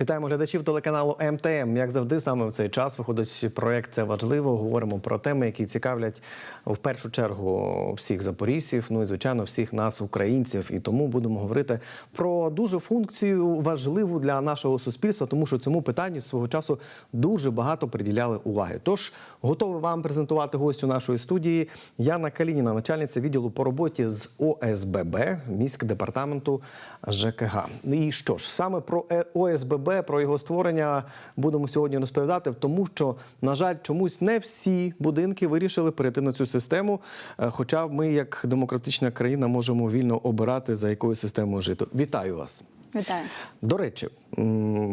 Вітаємо глядачів телеканалу МТМ. Як завжди, саме в цей час виходить проект Це важливо. Говоримо про теми, які цікавлять в першу чергу всіх запорізців, ну і звичайно всіх нас, українців. І тому будемо говорити про дуже функцію важливу для нашого суспільства, тому що цьому питанню свого часу дуже багато приділяли уваги. Тож готовий вам презентувати гостю нашої студії Яна Калініна, начальниця відділу по роботі з ОСББ міськдепартаменту ЖКГ. І що ж, саме про Е- ОСББ, про його створення будемо сьогодні розповідати, тому що, на жаль, чомусь не всі будинки вирішили перейти на цю систему. е, Хоча ми, як демократична країна, можемо вільно обирати за якою системою жити. Вітаю вас. Вітаю. До речі,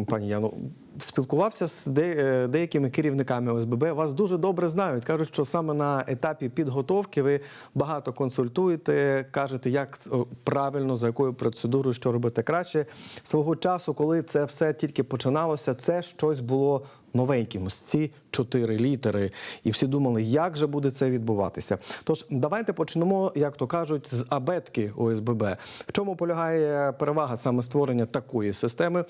пані Яно, спілкувався з е, деякими керівниками ОСББ. Вас дуже добре знають. Кажуть, що саме на етапі підготовки ви багато консультуєте, кажете, як правильно, за якою процедурою, що робити краще. Свого часу, коли це все тільки починалося, це щось було новеньким. Ось ці чотири літери. І всі думали, як же буде це відбуватися. Тож давайте почнемо, як то кажуть, з абетки ОСББ. В чому полягає перевага саме створення такої системи е,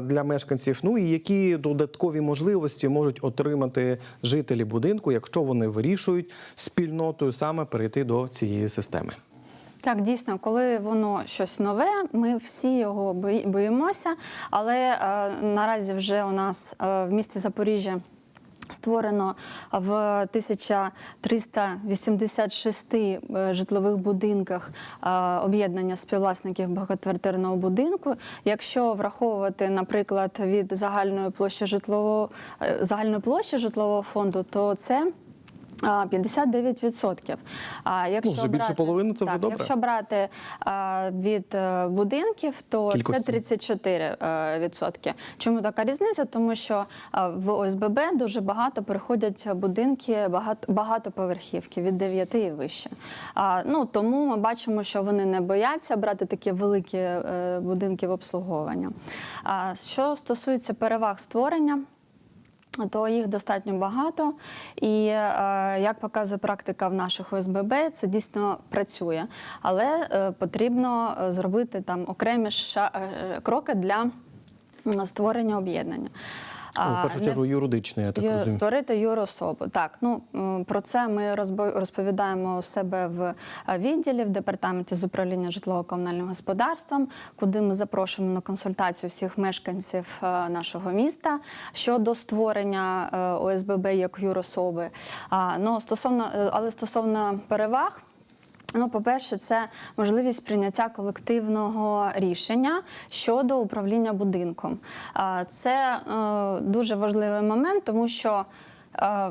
для мешканців? Ну і які додаткові можливості можуть отримати жителі будинку, якщо вони вирішують спільнотою саме перейти до цієї системи? Так, дійсно, коли воно щось нове, ми всі його боїмося. Але е, наразі вже у нас е, в місті Запоріжжя. Створено в 1386 е, житлових будинках е, об'єднання співвласників багатоквартирного будинку. Якщо враховувати, наприклад, від загальної площі житлового е, загальної площі житлового фонду, то це 59%. А якщо Ну, вже більше брати- половини це вже так, добре. Якщо брати а, від е, будинків, то Кількості. це 34 е, відсотки. Чому така різниця? Тому що а, в ОСББ дуже багато переходять будинки багато, багатоповерхівки від 9 і вище. А, ну тому ми бачимо, що вони не бояться брати такі великі е, будинки в обслуговування. А що стосується переваг створення то їх достатньо багато. І е, як показує практика в наших ОСББ, це дійсно працює. Але е, потрібно е, зробити там окремі кроки для створення об'єднання. Ну, в першу чергу юридичний, я так розумію. Створити юрособу. Так, ну про це ми розповідаємо у себе в е, відділі в департаменті з управління житлово-комунальним господарством, куди ми запрошуємо на консультацію всіх мешканців е, нашого міста щодо створення е, ОСББ як юрособи. А, ну стосовно, але стосовно переваг. Ну, по-перше, це можливість прийняття колективного рішення щодо управління будинком. Це е, дуже важливий момент, тому що е,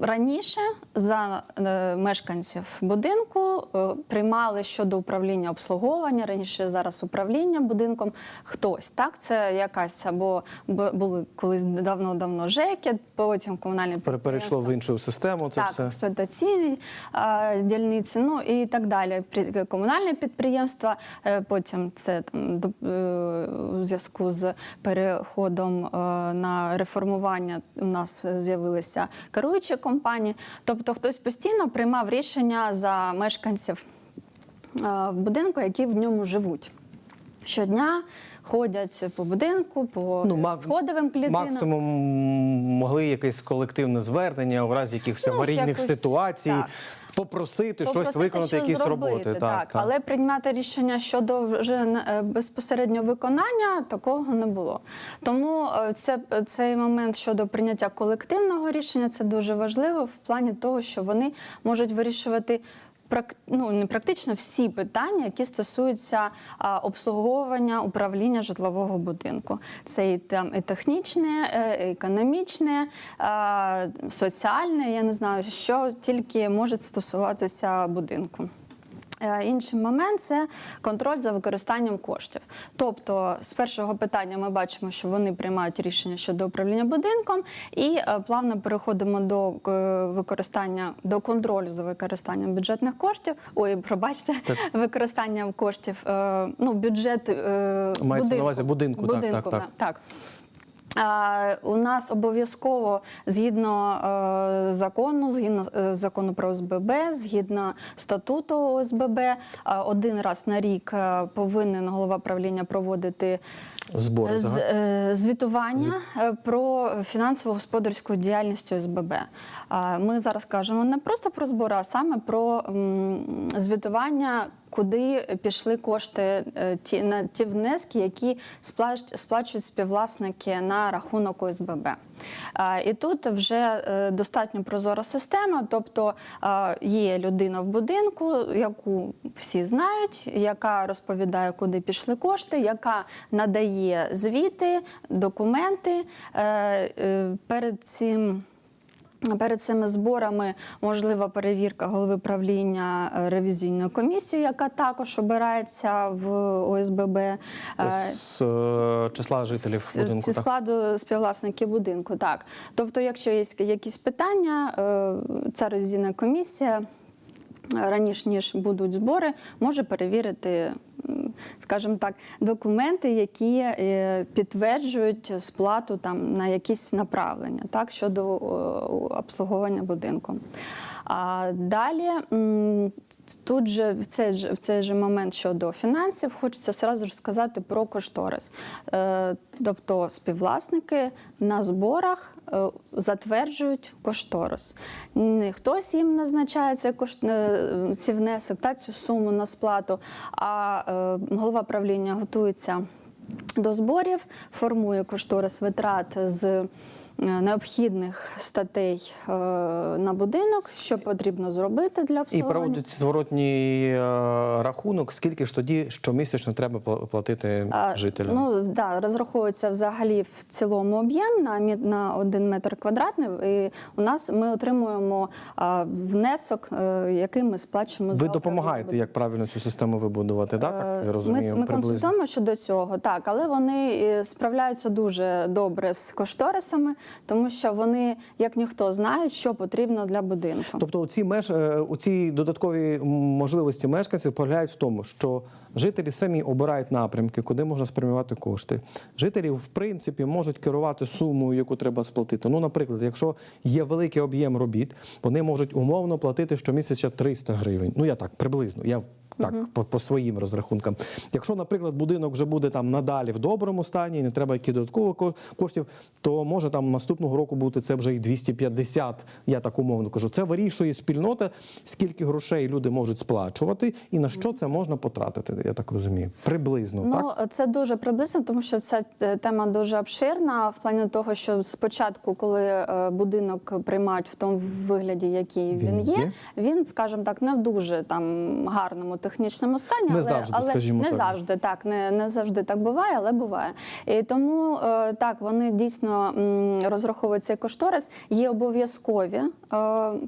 раніше за е, мешканців будинку е, приймали щодо управління обслуговування, раніше зараз управління будинком хтось. Так, це якась або були колись давно-давно ЖЕКи, потім комунальні Пере- Перейшло в іншу систему. Це так, все. експлуатаційні дільниці, ну і так далі. Комунальне підприємства. е, потім це там у зв'язку з переходом на реформування у нас з'явилися керуючі компанії. Тобто, хтось постійно приймав рішення за мешканців е, будинку, які в ньому живуть. Щодня ходять по будинку, по Ну, мак- сходовим клітинам. Максимум могли якесь колективне звернення у разі якихось Ну, аварійних якось, ситуацій, так. Попросити щось виконати, щось якісь зробити, роботи. Так, але приймати рішення щодо вже е, безпосередньо виконання такого не було. Тому е, це, цей момент щодо прийняття колективного рішення це дуже важливо в плані того, що вони можуть вирішувати. Ну, не практично всі питання, які стосуються обслуговування управління житлового будинку. Це і там і технічне, е, і економічне, соціальне, я не знаю, що тільки може стосуватися будинку. Е, Інший момент це контроль за використанням коштів. Тобто, з першого питання ми бачимо, що вони приймають рішення щодо управління будинком, і е, плавно переходимо до е, використання до контролю за використанням бюджетних коштів. Ой, пробачте, використанням коштів. Ну, бюджет Мається на будинку. увазі будинку, так, так, так. так. У нас обов'язково згідно е, закону, згідно е, закону про ОСББ, згідно статуту ОСББ, е, один раз на рік повинен голова правління проводити Збори з, звітування е, про фінансово-господарську діяльність ОСББ. Ми зараз кажемо не просто про збори, а саме про звітування, куди пішли кошти е, ті, на ті внески, які сплачують співвласники на рахунок ОСББ. І тут вже е, достатньо прозора система, тобто е, є людина в будинку, яку всі знають, яка розповідає, куди пішли кошти, яка надає звіти, документи е, е, перед цим. Перед цими зборами можлива перевірка голови правління е, ревізійною комісією, яка також обирається в ОСББ. Е, З е, числа жителів будинку. Зі складу співвласників будинку, так. Тобто, якщо є якісь питання, ця ревізійна комісія раніше ніж будуть збори, може перевірити, скажімо так, документи, які е, підтверджують сплату там на якісь направлення, так щодо е, обслуговування будинку. А далі тут же в цей же в цей же момент щодо фінансів хочеться сразу ж сказати про кошторис. Е, Тобто співвласники на зборах е, затверджують кошторис. Не хтось їм назначає цей е, ці внесок та цю суму на сплату, а голова правління готується до зборів, формує кошторис витрат з необхідних статей е, на будинок, що потрібно зробити для І обслуговування. проводять зворотній е, рахунок, скільки ж тоді щомісячно треба платити А, жителям. Ну да, розраховується взагалі в цілому об'єм на на один метр квадратний. І у нас ми отримуємо внесок, е, який ми сплачуємо за Ви допомагаєте, як правильно цю систему вибудувати, да? так Е, я розумію, Ми, ми консультуємо щодо цього, так, але вони е, справляються дуже добре з кошторисами, тому що вони, як ніхто, знають, що потрібно для будинку. Тобто у ці меж е, у ці додаткові можливості мешканців полягають в тому, що жителі самі обирають напрямки, куди можна спрямувати кошти. Жителі, в принципі, можуть керувати сумою, яку треба сплатити. Ну, наприклад, якщо є великий об'єм робіт, вони можуть умовно платити щомісяця 300 гривень. Ну я так приблизно. Я так, по, по своїм розрахункам. Якщо, наприклад, будинок вже буде там надалі в доброму стані, не треба які додаткових коштів, то може там наступного року бути це вже і 250, я так умовно кажу. Це вирішує спільнота, скільки грошей люди можуть сплачувати і на що це можна потратити, я так розумію. Приблизно, Ну, так? це дуже приблизно, тому що ця е, тема дуже обширна в плані того, що спочатку, коли е, будинок приймають в тому вигляді, який він, Він є, є? він, скажімо так, не в дуже там гарному технічному стані, Не але, завжди, але скажімо не так. завжди так, не, не завжди так буває, але буває. І тому е, так вони дійсно м, розраховують цей кошторис. Є обов'язкові е,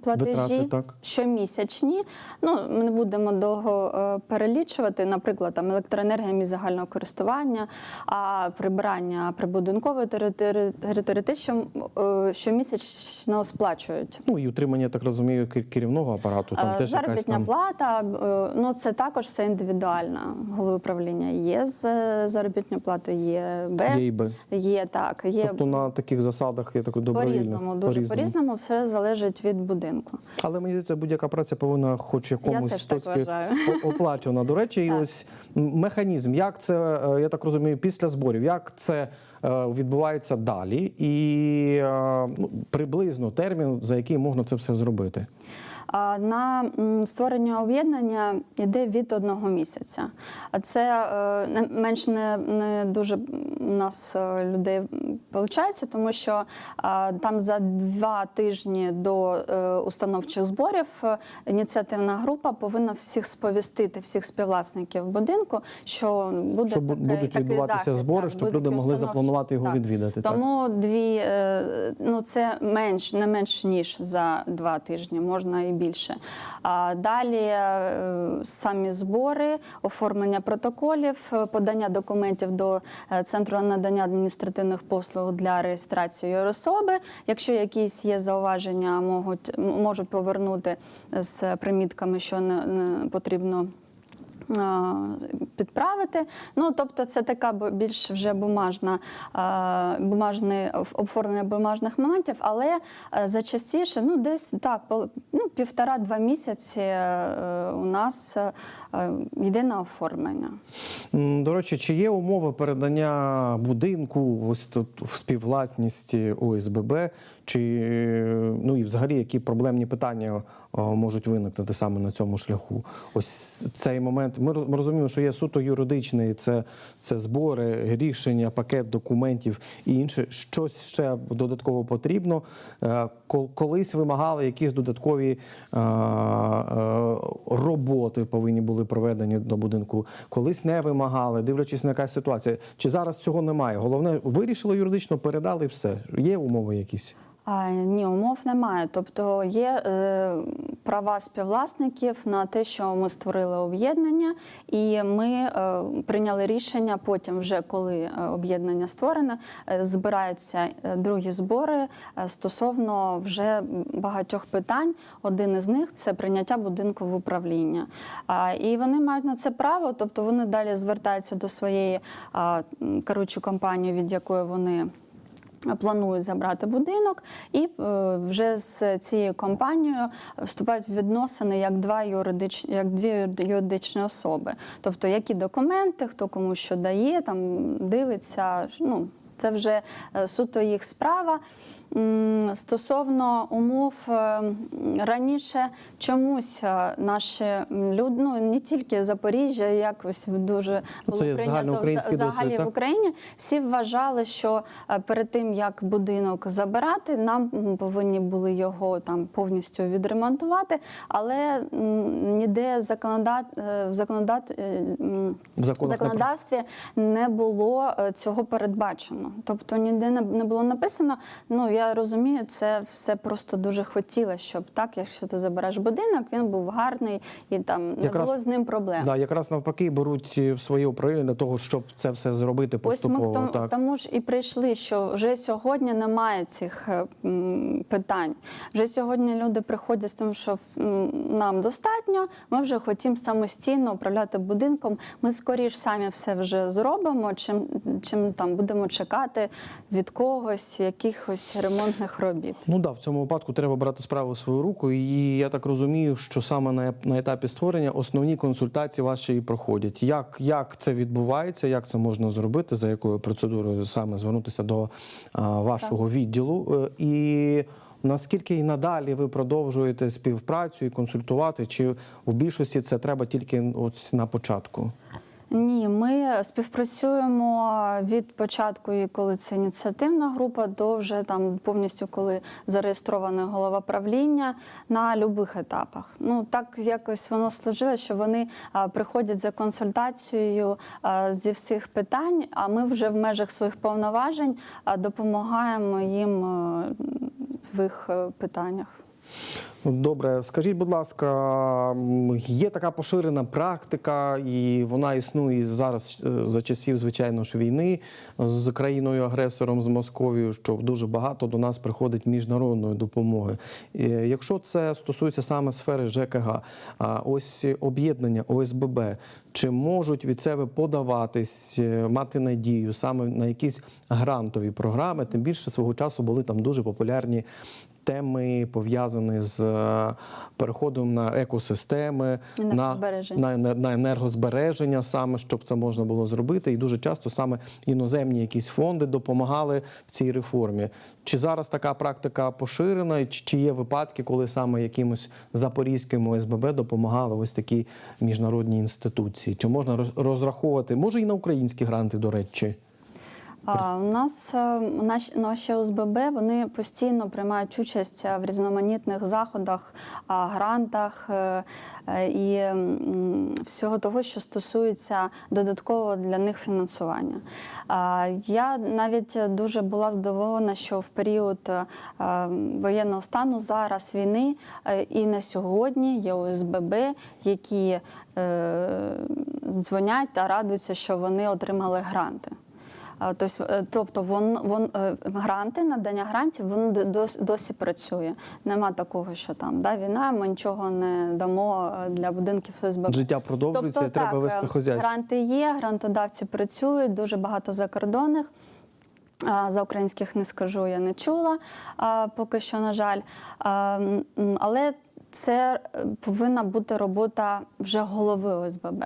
платежі Витрати, так. щомісячні. Ну, ми не будемо довго е, перелічувати, наприклад, там електроенергія місць загального користування, а прибирання прибудинкової території, те, що щомісячно сплачують. Ну і утримання, я так розумію, керівного апарату. Там теж якась там. плата, ну це також все індивідуально. Голови управління є з е, заробітною платою, є без. Є і без. Є так, є Тобто на таких засадах я так добровільно. по-різному, дуже по-різному, все залежить від будинку. Але мені здається, будь-яка праця повинна хоч якомусь теж так стоцьки вважаю. о- оплачувана. До речі, і ось механізм, як це, е, я так розумію, після зборів, як це е, відбувається далі, і ну, приблизно термін, за який можна це все зробити. На створення об'єднання йде від одного місяця. А це е, менш не, не дуже у нас е, людей виходить, тому що там за два тижні до е, установчих зборів е, ініціативна група повинна всіх сповістити, всіх співвласників будинку, що буде Щоб такий, будуть такий відбуватися захід, збори, так, щоб люди могли запланувати його Так. відвідати. Так. Тому дві, е, ну це менш, не менш ніж за два тижні, можна і більше. Далі е, самі збори, оформлення протоколів, е, подання документів до е, центру надання адміністративних послуг для реєстрації особи. Якщо якісь є зауваження, можуть, можуть повернути з примітками, що не, потрібно Підправити, ну тобто це така більш вже бумажна е, бумажне оформлення бумажних моментів, але е, за частіше, ну десь так, ну, півтора-два місяці е, у нас е, е, йде на оформлення. До речі, чи є умови передання будинку ось тут в співвласність ОСББ, чи ну і взагалі які проблемні питання можуть виникнути саме на цьому шляху? Ось цей момент. Ми ми розуміємо, що є суто юридичний, це, це збори, рішення, пакет документів і інше. Щось ще додатково потрібно. Е, кол- Колись вимагали якісь додаткові е, е, роботи повинні були проведені до будинку, колись не вимагали, дивлячись на якась ситуація. Чи зараз цього немає? Головне, вирішили юридично, передали все. Є умови якісь? А, ні, умов немає. Тобто є е, права співвласників на те, що ми створили об'єднання, і ми е, прийняли рішення потім, вже коли е, об'єднання створене, е, збираються е, другі збори е, стосовно вже багатьох питань. Один із них це прийняття будинку в управління. А, і вони мають на це право, тобто вони далі звертаються до своєї а, керуючої компанії, від якої вони планують забрати будинок, і е, вже з цією компанією вступають в відносини як два юридичні, як дві юридичні особи. Тобто, які документи, хто кому що дає, там дивиться. Ну це вже е, суто їх справа. Стосовно умов е, раніше чомусь е, наші люди, ну не тільки Запоріжжя, якось дуже Ну, було це прийнято взагалі досвід, в? Україні. Всі вважали, що е, перед тим як будинок забирати, нам повинні були його там повністю відремонтувати, але ніде законодат, в законодат, В законодавстві не було цього передбачено. Тобто ніде не було написано. Ну я розумію, це все просто дуже хотілося, щоб так, якщо ти забереш будинок, він був гарний і там не Якраз- було з ним проблем. Да, якраз навпаки беруть в своє управління для того, щоб це все зробити Ось ми тому, тому ж і прийшли, що вже сьогодні немає цих е, питань. Вже сьогодні люди приходять з тим, що нам достатньо, ми вже хочемо самостійно управляти будинком. Ми скоріш самі все вже зробимо, чим, чим там будемо чекати від когось якихось ремонтних робіт. Ну да, в цьому випадку треба брати справу в свою руку. І я так розумію, що саме на, на етапі створення основні консультації ваші і проходять. Як, як це відбувається, як це можна зробити, за якою процедурою саме звернутися до а, вашого відділу? Е, І наскільки і надалі ви продовжуєте співпрацю і консультувати? Чи в більшості це треба тільки от на початку? Ні, ми співпрацюємо від початку, коли це ініціативна група, до вже там повністю, коли зареєстрований голова правління на будь-яких етапах. Ну так якось воно сложилося, що вони приходять за консультацією зі всіх питань. А ми вже в межах своїх повноважень допомагаємо їм в їх е, питаннях. Добре, скажіть, будь ласка, є така поширена практика, і вона існує зараз е, за часів, звичайно ж, війни з країною-агресором з Московією, що дуже багато до нас приходить міжнародної допомоги. Е, Якщо це стосується саме сфери ЖКГ, ось об'єднання ОСББ, чи можуть від себе подаватись, е, мати надію саме на якісь грантові програми? Тим більше свого часу були там дуже популярні теми пов'язані з е, переходом на екосистеми, на, на, на енергозбереження, саме щоб це можна було зробити. І дуже часто саме іноземні якісь фонди допомагали в цій реформі. Чи зараз така практика поширена, чи, є випадки, коли саме якимось запорізьким ОСББ допомагали ось такі міжнародні інституції? Чи можна роз- розраховувати, може і на українські гранти, до речі? А, у нас е, наші, наші ОСББ вони постійно приймають участь е, в різноманітних заходах, грантах е, і всього того, що стосується додаткового для них фінансування. Я навіть дуже була здивована, що в період воєнного стану зараз війни і на сьогодні є ОСББ, які дзвонять та радуються, що вони отримали гранти. Тобто, е, тобто вон, вон, е, гранти, надання грантів, воно досі працює. Нема такого, що там да, війна, ми нічого не дамо е, для будинків СББ. Життя продовжується, і треба так, вести хозяйство. Гранти є, грантодавці працюють, дуже багато закордонних. За українських не скажу, я не чула поки що, на жаль. Але це е, повинна бути робота вже голови ОСББ.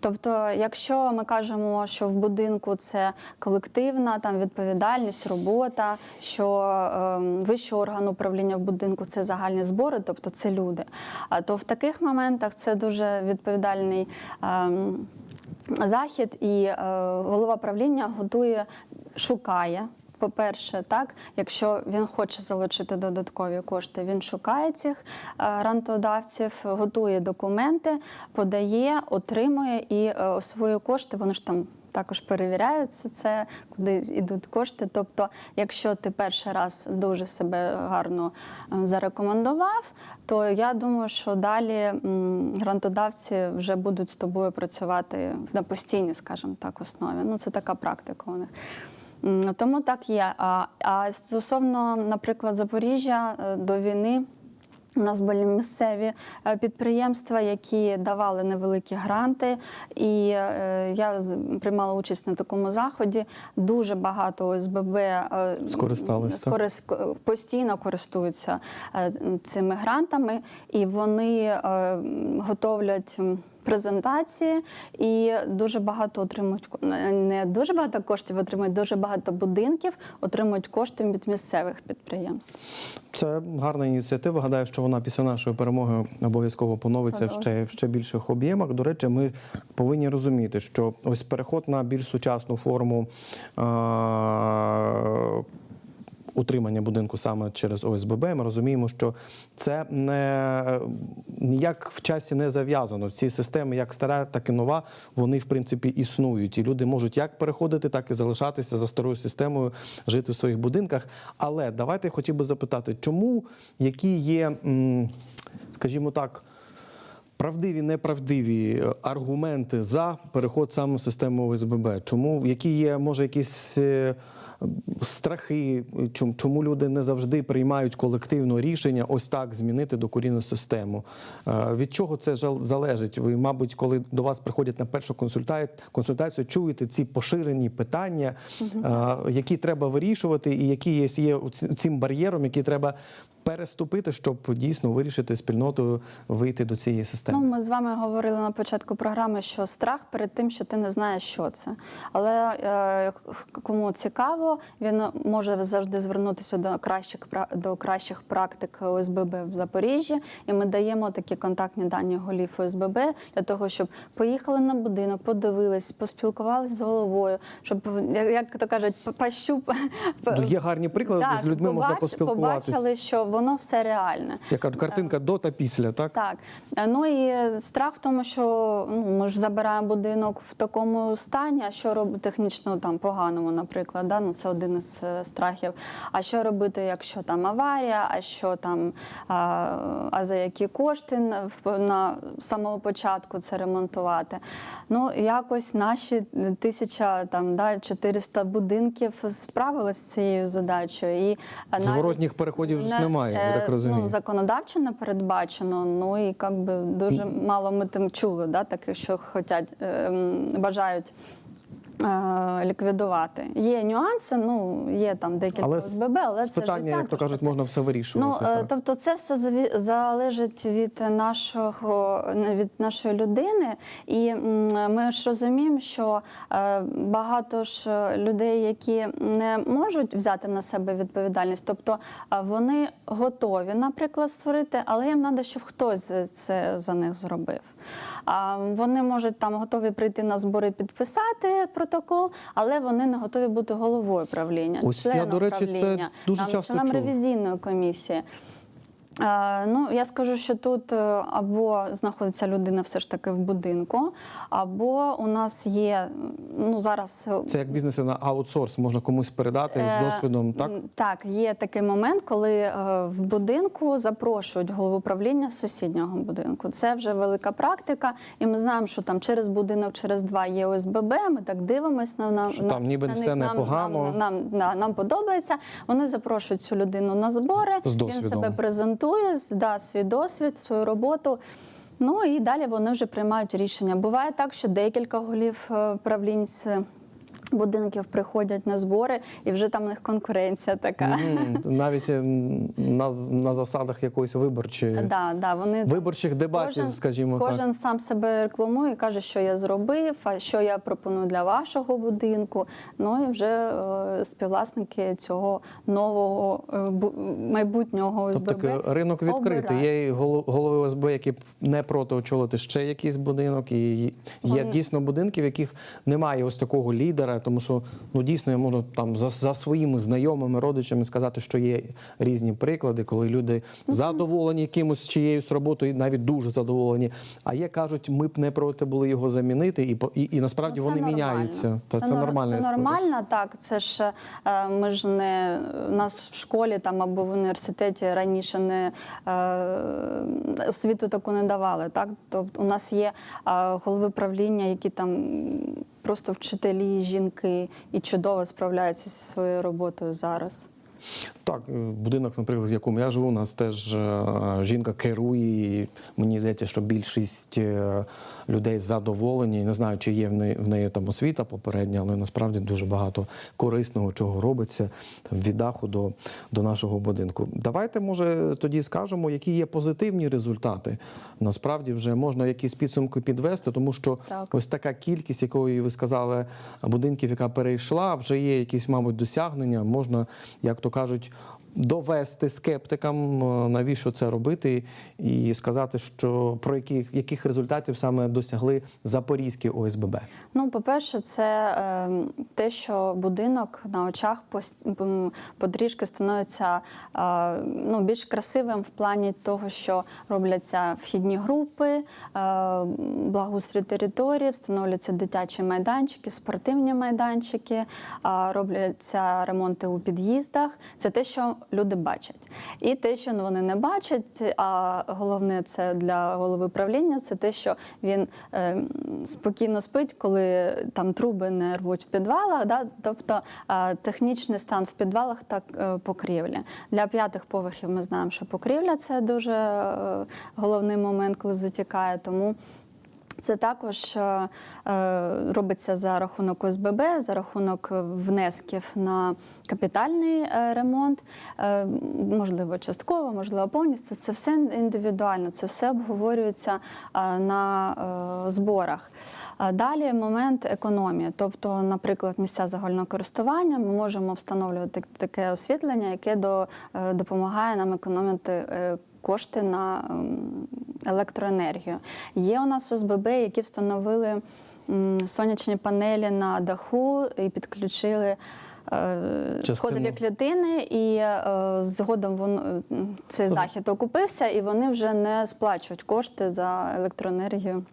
Тобто, якщо ми кажемо, що в будинку це колективна там відповідальність, робота, що е, вищий орган управління в будинку це загальні збори, тобто це люди. А то в таких моментах це дуже відповідальний. ем, захід, і е, голова правління готує, шукає. По-перше, так, якщо він хоче залучити додаткові кошти, він шукає цих е, грантодавців, готує документи, подає, отримує і е, освоює кошти. Вони ж там також перевіряються це, куди йдуть кошти. Тобто, якщо ти перший раз дуже себе гарно е, зарекомендував, то я думаю, що далі грантодавці вже будуть з тобою працювати на постійній, скажімо так, основі. Ну, це така практика у них. Тому так є. А, а стосовно, наприклад, Запоріжжя е, до війни. У нас були місцеві е, підприємства, які давали невеликі гранти, і е, я приймала участь на такому заході. Дуже багато ОСББ е, Скористались, скорис- постійно користуються цими грантами, і вони готовлять. Презентації і дуже багато отримують не дуже багато коштів, отримують дуже багато будинків, отримують кошти від місцевих підприємств. Це гарна ініціатива. Гадаю, що вона після нашої перемоги обов'язково поновиться в ще, в ще більших об'ємах. До речі, ми повинні розуміти, що ось переход на більш сучасну форму. А- Утримання будинку саме через ОСББ, ми розуміємо, що це не ніяк в часі не зав'язано. Ці системи, як стара, так і нова, вони в принципі існують. І люди можуть як переходити, так і залишатися за старою системою, жити в своїх будинках. Але давайте я хотів би запитати, чому які є, скажімо так. Правдиві, неправдиві е, аргументи за переход саме в систему ОСББ. Чому які є, може, якісь е, страхи, чому, люди не завжди приймають колективно рішення ось так змінити докорінну систему? Е, Від чого це залежить? Ви, мабуть, коли до вас приходять на першу консультацію, чуєте ці поширені питання, е, які треба вирішувати, і які є цим бар'єром, які треба переступити, щоб дійсно вирішити спільнотою вийти до цієї системи. Ну, ми з вами говорили на початку програми, що страх перед тим, що ти не знаєш, що це. Але е, кому цікаво, він може завжди звернутися до кращих до кращих практик ОСББ в Запоріжжі, і ми даємо такі контактні дані голів ОСББ для того, щоб поїхали на будинок, подивились, поспілкувалися з головою, щоб як, то кажуть, пощуп Ну, є гарні приклади, де з людьми можна поспілкуватись. Побачили, що воно все реальне. Яка картинка до та після, так? Так, Е, ну і страх в тому, що ну, ми ж забираємо будинок в такому стані, а що робити технічно там поганому, наприклад, да? ну, це один із е, страхів. А що робити, якщо там аварія, а що там, а, а за які кошти на, самого початку це ремонтувати? Ну, якось наші тисяча там да, 400 будинків справилися з цією задачею. І е, Зворотніх переходів не- немає, я так е, розумію. Ну, законодавчо не передбачено. Ну і якби дуже мало ми тим чули, да, таких, що хотять, е, бажають. Е, Ліквідувати. Є нюанси, ну є там декілька Але ОСББ, але це питання, життя, як то кажуть, можна все Ну, вирішувати. е, так. тобто, це все залежить від нашого від нашої людини, і ми ж розуміємо, що е, багато ж людей, які не можуть взяти на себе відповідальність, тобто вони готові, наприклад, створити, але їм треба, щоб хтось це за них зробив. Вони можуть там готові прийти на збори, підписати протокол, але вони не готові бути головою правління. Ось я, до речі, це дуже там, часто членом ревізійної комісії. Е, Ну, я скажу, що тут е, або знаходиться людина все ж таки в будинку, або у нас є ну зараз е, Це як бізнес на аутсорс, можна комусь передати з досвідом, так? Так, є такий момент, коли в будинку запрошують голову управління з сусіднього будинку. Це вже велика практика, і ми знаємо, що там через будинок, через два є ОСББ. Ми так дивимося на, на Що там ніби на все них. Нам- непогано. Нам, нам, да, нам подобається. Вони запрошують цю людину на збори. З- з Він себе презентує, да, свій досвід, свою роботу. Ну і далі вони вже приймають рішення. Буває так, що декілька голів е, правлінь з будинків приходять на збори, і вже там у них конкуренція така. Навіть на, на засадах якоїсь виборчої Да, да, вони виборчих дебатів, скажімо так. кожен сам себе рекламує, каже, що я зробив, що я пропоную для вашого будинку. Ну і вже е, співвласники цього нового е, бу- майбутнього ОСББ. Тобто ринок відкритий. обирають. Є і голови ОСБ, які не проти очолити ще якийсь будинок. І є Вони- дійсно будинки, в яких немає ось такого лідера, тому що ну дійсно я можу там за, за своїми знайомими родичами сказати, що є різні приклади, коли люди задоволені якимось чиєюсь роботою, навіть дуже задоволені. А є кажуть, ми б не проти були його замінити, і і, і насправді Ну, це вони нормально. міняються. Та це, нор- нормальна Це нормально, так. Це ж е, ми ж не нас в школі там або в університеті раніше не е, освіту таку не давали. Так, тобто у нас є е, голови правління, які там просто вчителі, жінки і чудово справляються зі своєю роботою зараз. Так, е, будинок, наприклад, в якому я живу, у нас теж е, жінка керує. І мені здається, що більшість е, людей задоволені. Не знаю, чи є в неї, в неї там освіта попередня, але насправді дуже багато корисного, чого робиться там, від даху до, до нашого будинку. Давайте, може, тоді скажемо, які є позитивні результати. Насправді вже можна якісь підсумки підвести, тому що Так. ось така кількість, якої ви сказали, будинків, яка перейшла, вже є якісь, мабуть, досягнення. Можна, як то кажуть, довести скептикам, е, навіщо це робити, і сказати, що про яких, яких результатів саме досягли запорізькі ОСББ. Ну, по-перше, це е, те, що будинок на очах потрішки становиться е, ну, більш красивим в плані того, що робляться вхідні групи, е, благоустрій території, встановлюються дитячі майданчики, спортивні майданчики, е, робляться ремонти у під'їздах. Це те, що люди бачать. І те, що вони не бачать, а головне це для голови правління, це те, що він е, спокійно спить, коли там труби не рвуть в підвалах. Да? Тобто е, технічний стан в підвалах так е, покрівлі. Для п'ятих поверхів ми знаємо, що покрівля це дуже е, головний момент, коли затікає. Тому це також е, е, робиться за рахунок ОСББ, за рахунок внесків на капітальний е, ремонт, можливо, частково, можливо, повністю. Це все індивідуально, це все обговорюється на зборах. Далі момент економії. Тобто, наприклад, місця загального користування ми можемо встановлювати таке освітлення, яке до, допомагає нам економити кошти на ем, електроенергію. Є у нас ОСББ, які встановили сонячні панелі на даху і підключили. е, Сходові клітини, і е, згодом вон, е, цей захід окупився, і вони вже не сплачують кошти за електроенергію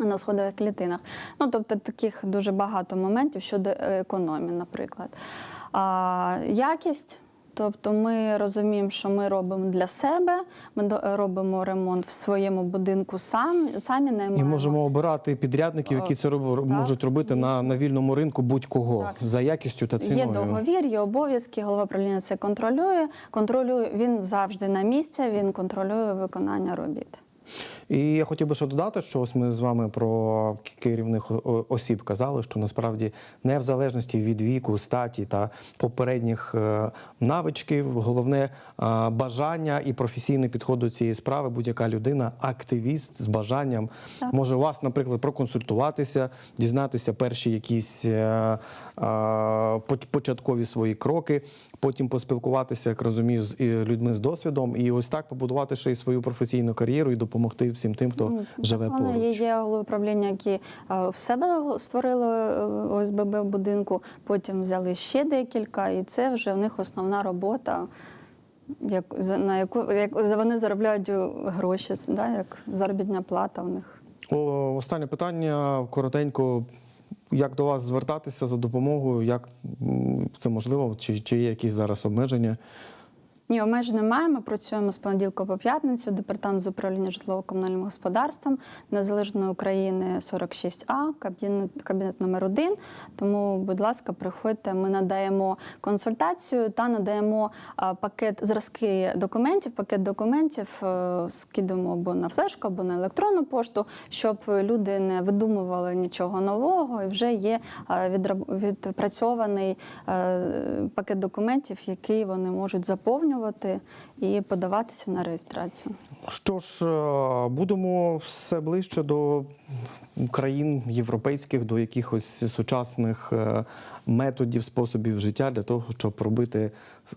на сходових клітинах. Ну, тобто таких дуже багато моментів щодо економії, наприклад. А, якість. Тобто ми розуміємо, що ми робимо для себе, ми робимо ремонт в своєму будинку сам, самі І можемо обирати підрядників, які це роб- можуть робити на, на вільному ринку будь-кого за якістю та Є договір, є обов'язки, голова правління це контролює. Контролює він завжди на місці, він контролює виконання робіт. І я хотів би ще додати, що ось ми з вами про керівних осіб казали, що насправді не в залежності від віку, статі та попередніх е, навичків, головне е, бажання і професійний підход до цієї справи. Будь-яка людина, активіст з бажанням Так. може вас, наприклад, проконсультуватися, дізнатися перші якісь е, початкові свої кроки, потім поспілкуватися, як розумію, з людьми з досвідом, і ось так побудувати ще й свою професійну кар'єру і допомогти всім тим, хто живе Так, поруч. є голови управління, які е, в себе створили е, ОСББ в будинку, потім взяли ще декілька, і це вже в них основна робота. як, на яку як вони заробляють е, гроші, да, як заробітня плата в них. О, останнє питання коротенько. Як до вас звертатися за допомогою? Як це можливо? Чи, чи є якісь зараз обмеження? Ні, обмежень немає. Ми працюємо з понеділка по п'ятницю. Департамент з управління житлово-комунальним господарством Незалежної України 46А, кабінет, кабінет номер 1 Тому, будь ласка, приходьте. Ми надаємо консультацію та надаємо пакет зразки документів. Пакет документів е, скидуємо або на флешку, або на електронну пошту, щоб люди не видумували нічого нового. І вже є відпрацьований е, пакет документів, який вони можуть заповнювати доповнювати і подаватися на реєстрацію. Що ж, е, будемо все ближче до країн європейських, до якихось сучасних е, методів, способів життя для того, щоб робити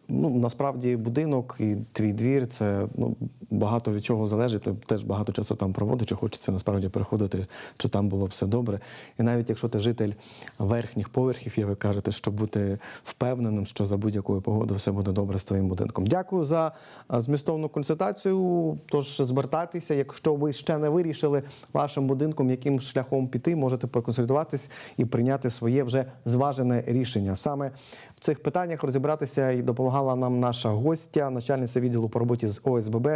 ну насправді будинок і твій двір. Це ну багато від чого залежить. Ти теж багато часу там проводиш, і хочеться насправді переходити, що там було все добре. І навіть якщо ти житель верхніх поверхів, як ви кажете, щоб бути впевненим, що за будь-якою погодою все буде добре з твоїм будинком. Дякую за змістовну консультацію. Тож звертайтеся, якщо ви ще не вирішили вашим будинком, яким шляхом піти, можете проконсультуватись і прийняти своє вже зважене рішення. Саме в цих питаннях розібратися і допомагала нам наша гостя, начальниця відділу по роботі з ОСББ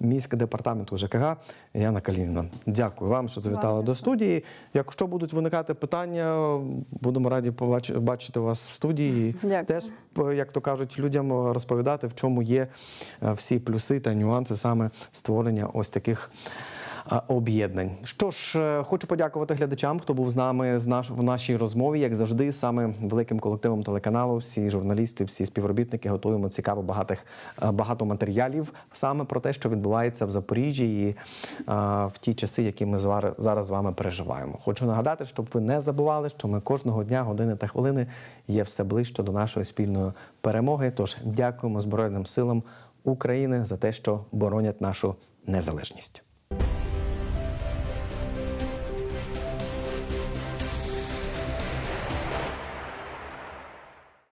міського департаменту ЖКГ Яна Калініна. Дякую вам, що завітали до студії. Якщо будуть виникати питання, будемо раді бачити вас в студії. Дякую. Теж, як то кажуть, людям розповідати, в чому є е, всі плюси та нюанси саме створення ось таких. Об'єднань. Що ж, е, хочу подякувати глядачам, хто був з нами з наш, в нашій розмові. Як завжди, саме великим колективом телеканалу, всі журналісти, всі співробітники готуємо цікаво багатих, е, багато матеріалів саме про те, що відбувається в Запоріжжі і е, в ті часи, які ми зараз з вами переживаємо. Хочу нагадати, щоб ви не забували, що ми кожного дня, години та хвилини є все ближче до нашої спільної перемоги. Тож дякуємо Збройним силам України за те, що боронять нашу незалежність.